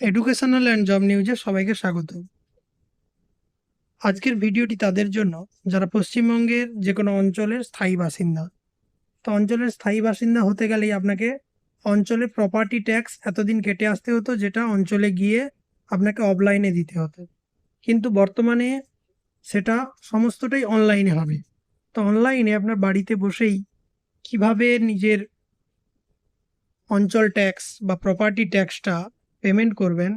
Educational and job নিউজে সবাইকে স্বাগত। আজকের ভিডিওটি তাদের জন্য, যারা পশ্চিমবঙ্গের যে কোনো অঞ্চলের স্থায়ী বাসিন্দা। তো অঞ্চলের স্থায়ী বাসিন্দা হতে গেলেই আপনাকে অঞ্চলে প্রপার্টি ট্যাক্স এতদিন কেটে আসতে হতো, যেটা অঞ্চলে গিয়ে আপনাকে অফলাইনে দিতে হতো। কিন্তু বর্তমানে সেটা সমস্তটাই অনলাইনে হবে। তো অনলাইনে আপনার বাড়িতে বসেই কীভাবে নিজের অঞ্চল ট্যাক্স বা প্রপার্টি ট্যাক্সটা পেমেন্ট করবেন,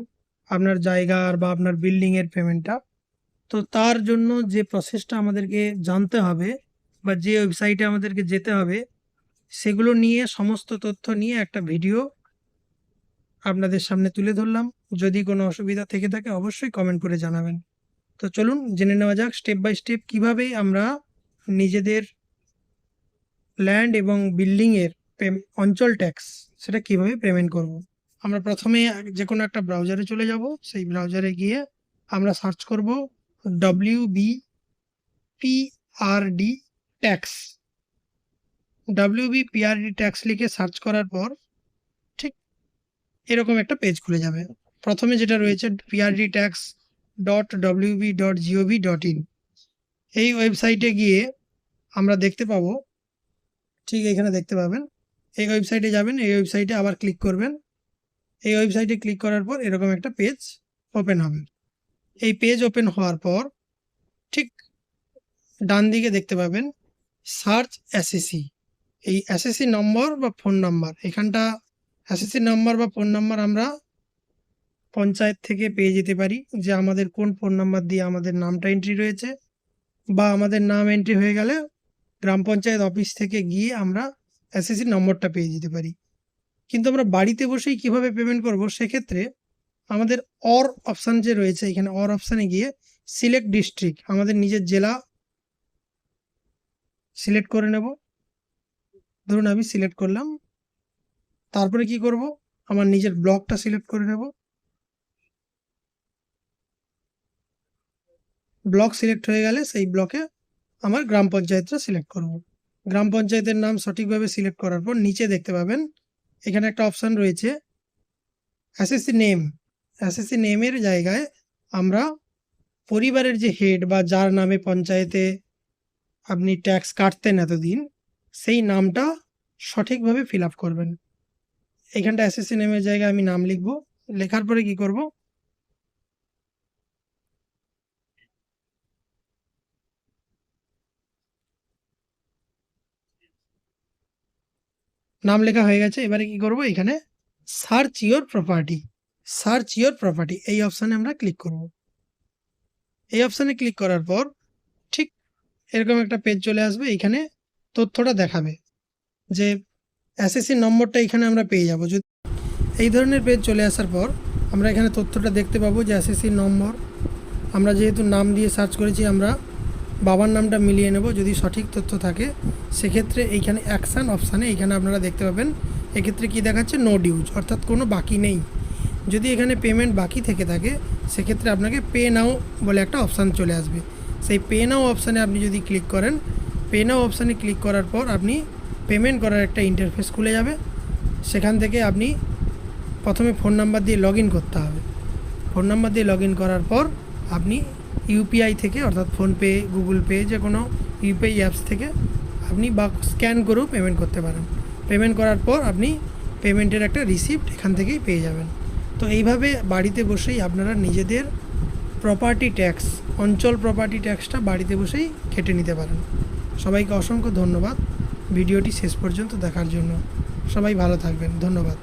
আপনার জায়গার বা আপনার বিল্ডিংয়ের পেমেন্টটা তো তার জন্য যে প্রসেসটা আমাদেরকে জানতে হবে বা যে ওয়েবসাইটে আমাদেরকে যেতে হবে, সেগুলো নিয়ে সমস্ত তথ্য নিয়ে একটা ভিডিও আপনাদের সামনে তুলে ধরলাম। যদি কোনো অসুবিধা থেকে থাকে, অবশ্যই কমেন্ট করে জানাবেন। তো চলুন, জেনে নেওয়া যাক স্টেপ বাই স্টেপ কীভাবে আমরা নিজেদের ল্যান্ড এবং বিল্ডিংয়ের অঞ্চল ট্যাক্স সেটা কীভাবে পেমেন্ট করব। আমরা প্রথমে যে কোনো একটা ব্রাউজারে চলে যাব। সেই ব্রাউজারে গিয়ে আমরা সার্চ করব W B P R D tax W B P R D tax লিখে সার্চ করার পর ঠিক এরকম একটা পেজ খুলে যাবে। প্রথমে যেটা রয়েছে PRD tax dot W B dot G O V dot in এই ওয়েবসাইটে গিয়ে আমরা দেখতে পাবো, ঠিক এখানে দেখতে পাবেন। এই ওয়েবসাইটে যাবেন, এই ওয়েবসাইটে আবার ক্লিক করবেন। এই ওয়েবসাইটে ক্লিক করার পর এরকম একটা পেজ ওপেন হবে। এই পেজ ওপেন হওয়ার পর ঠিক ডান দিকে দেখতে পাবেন সার্চ এসএসসি এই এসএসসি নম্বর বা ফোন নাম্বার এখানটা এসএসসি নম্বর বা ফোন নাম্বার আমরা পঞ্চায়েত থেকে পেয়ে যেতে পারি যে আমাদের কোন ফোন নাম্বার দিয়ে আমাদের নামটা এন্ট্রি রয়েছে বা আমাদের নাম এন্ট্রি হয়ে গেলে গ্রাম পঞ্চায়েত অফিস থেকে গিয়ে আমরা এসএসসি নম্বরটা পেয়ে যেতে পারি। কিন্তু আমরা বাড়িতে বসেই কীভাবে পেমেন্ট করব? সেক্ষেত্রে আমাদের অর অপশান যে রয়েছে, এখানে অর অপশানে গিয়ে সিলেক্ট ডিস্ট্রিক্ট আমাদের নিজের জেলা সিলেক্ট করে নেব। ধরুন আমি সিলেক্ট করলাম, তারপরে কি করব? আমার নিজের ব্লকটা সিলেক্ট করে নেব। ব্লক সিলেক্ট হয়ে গেলে সেই ব্লকে আমার গ্রাম পঞ্চায়েতটা সিলেক্ট করব। গ্রাম পঞ্চায়েতের নাম সঠিকভাবে সিলেক্ট করার পর নিচে দেখতে পাবেন এখানে একটা অপশান রয়েছে। এসএসসি নেম এসএসসি নেমের জায়গায় আমরা পরিবারের যে হেড বা যার নামে পঞ্চায়েতে আপনি ট্যাক্স কাটতেন এতদিন, সেই নামটা সঠিকভাবে ফিল আপ করবেন। এখানটা এসএসসি নেমের জায়গায় আমি নাম লিখব। লেখার পরে কি করব? নাম লেখা হয়ে গেছে। এবারে কি করব? এখানে search your property search your property এই অপশানে আমরা ক্লিক করব। এই অপশানে ক্লিক করার পর ঠিক এরকম একটা পেজ চলে আসবে। এখানে তথ্যটা দেখাবে যে এসএসসি নম্বরটা এখানে আমরা পেয়ে যাব। যদি এই ধরনের পেজ চলে আসার পর আমরা এখানে তথ্যটা দেখতে পাবো যে এসএসসি নম্বর। আমরা যেহেতু নাম দিয়ে সার্চ করেছি, আমরা বাবার নামটা মিলিয়ে নেব, যদি সঠিক তথ্য থাকে। সেক্ষেত্রে এইখানে অ্যাকশান অপশানে এইখানে আপনারা দেখতে পাবেন। এক্ষেত্রে কি দেখাচ্ছে? নো ডিউজ অর্থাৎ কোনো বাকি নেই। যদি এখানে পেমেন্ট বাকি থেকে থাকে, সেক্ষেত্রে আপনাকে পে নাও বলে একটা অপশান চলে আসবে। সেই পে নাও অপশানে আপনি যদি ক্লিক করেন পে নাও অপশানে ক্লিক করার পর আপনি পেমেন্ট করার একটা ইন্টারফেস খুলে যাবে। সেখান থেকে আপনি প্রথমে ফোন নাম্বার দিয়ে লগ করতে হবে। ফোন নাম্বার দিয়ে লগ করার পর আপনি ইউপিআই থেকে, অর্থাৎ ফোনপে, গুগল পে, যে কোনো ইউপিআই অ্যাপস থেকে আপনি বা স্ক্যান করেও পেমেন্ট করতে পারেন। পেমেন্ট করার পর আপনি পেমেন্টের একটা রিসিপ্ট এখান থেকেই পেয়ে যাবেন। তো এইভাবে বাড়িতে বসেই আপনারা নিজেদের প্রপার্টি ট্যাক্স অঞ্চল প্রপার্টি ট্যাক্সটা বাড়িতে বসেই কেটে নিতে পারেন। সবাইকে অসংখ্য ধন্যবাদ। ভিডিওটি শেষ পর্যন্ত দেখার জন্য। সবাই ভালো থাকবেন। ধন্যবাদ।